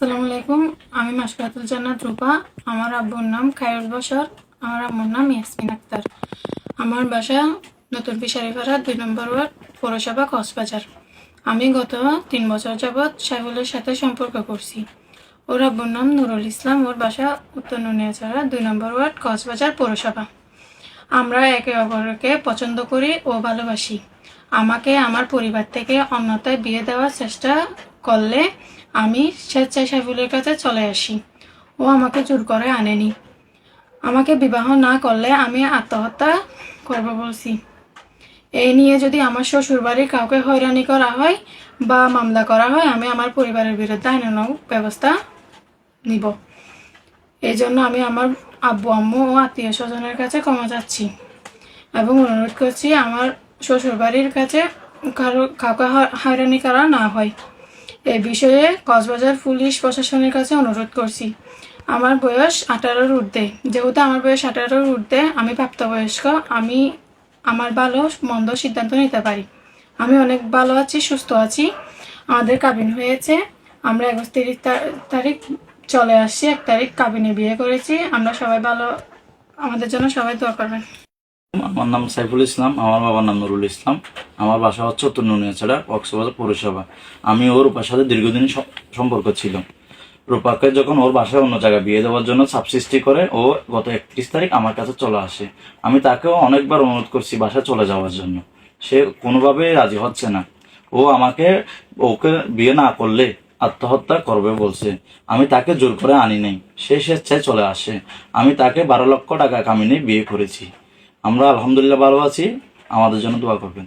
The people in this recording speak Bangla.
আসসালামু আলাইকুম। আমি মাসকাতুল জান্নাত রূপা। আমার আব্বুর নাম খায়রুল বশর। আমার আম্মুর নাম ইয়াসমিন আক্তার। আমার বাসা নতুন ফিশারিপাড়া দুই নম্বর ওয়ার্ড, পৌরসভা, কক্সবাজার। আমি গত তিন বছর যাবৎ সাইফুলের সাথে সম্পর্ক করছি। ওর আব্বুর নাম নুরুল ইসলাম। ওর বাসা উত্তর নুনিয়াছড়া দুই নম্বর ওয়ার্ড, কক্সবাজার, পৌরসভা। আমরা একে অপরকে পছন্দ করি ও ভালোবাসি। আমাকে আমার পরিবার থেকে অন্যতায় বিয়ে দেওয়ার চেষ্টা করলে আমি স্বেচ্ছায় সাইফুলের কাছে চলে আসি। ও আমাকে জোর করে আনেনি। আমাকে বিবাহ না করলে আমি আত্মহত্যা করব বলছি। এই নিয়ে যদি আমার শ্বশুর বাড়ির কাউকে হয়রানি করা হয় বা মামলা করা হয়, আমি আমার পরিবারের বিরুদ্ধে আইনানুগ ব্যবস্থা নিব। এই জন্য আমি আমার আব্বু, আম্মু ও আত্মীয় স্বজনের কাছে ক্ষমা চাচ্ছি এবং অনুরোধ করছি আমার শ্বশুর বাড়ির কাছে কারও কাউকে হয়রানি করা না হয়। এই বিষয়ে কক্সবাজার পুলিশ প্রশাসনের কাছে অনুরোধ করছি। আমার বয়স আঠারোর ঊর্ধ্বে। যেহেতু আমার বয়স আঠারোর ঊর্ধ্বে, আমি প্রাপ্তবয়স্ক, আমি আমার ভালো, মন্দ সিদ্ধান্ত নিতে পারি। আমি অনেক ভালো আছি, সুস্থ আছি। আমাদের কাবিন হয়েছে। আমরা একত্রিশ তারিখ চলে আসছি, এক তারিখ কাবিনে বিয়ে করেছি। আমরা সবাই ভালো, আমাদের জন্য সবাই দোয়া করবেন। আমার নাম সাইফুল ইসলাম, আমার বাবার নাম নুরুল ইসলাম। আমার বাসা হচ্ছে উত্তর নুনিয়াছড়া কক্সবাজার পৌরসভা। আমি ওর রূপার সাথে দীর্ঘদিন সম্পর্ক ছিল। রূপাকে যখন ওর বাসায় অন্য জায়গায় বিয়ে দেওয়ার জন্য চাপ সৃষ্টি করে, ও গত একত্রিশ তারিখ আমার কাছে চলে আসে। আমি তাকেও অনেকবার অনুরোধ করছি বাসায় চলে যাওয়ার জন্য। সে কোনোভাবেই রাজি হচ্ছে না। ও আমাকে, ওকে বিয়ে না করলে আত্মহত্যা করবে বলছে। আমি তাকে জোর করে আনি নাই। সে স্বেচ্ছায় চলে আসে। আমি তাকে বারো লক্ষ টাকা কামিনে বিয়ে করেছি। আমরা আলহামদুলিল্লাহ ভালো আছি। আমাদের জন্য দোয়া করবেন।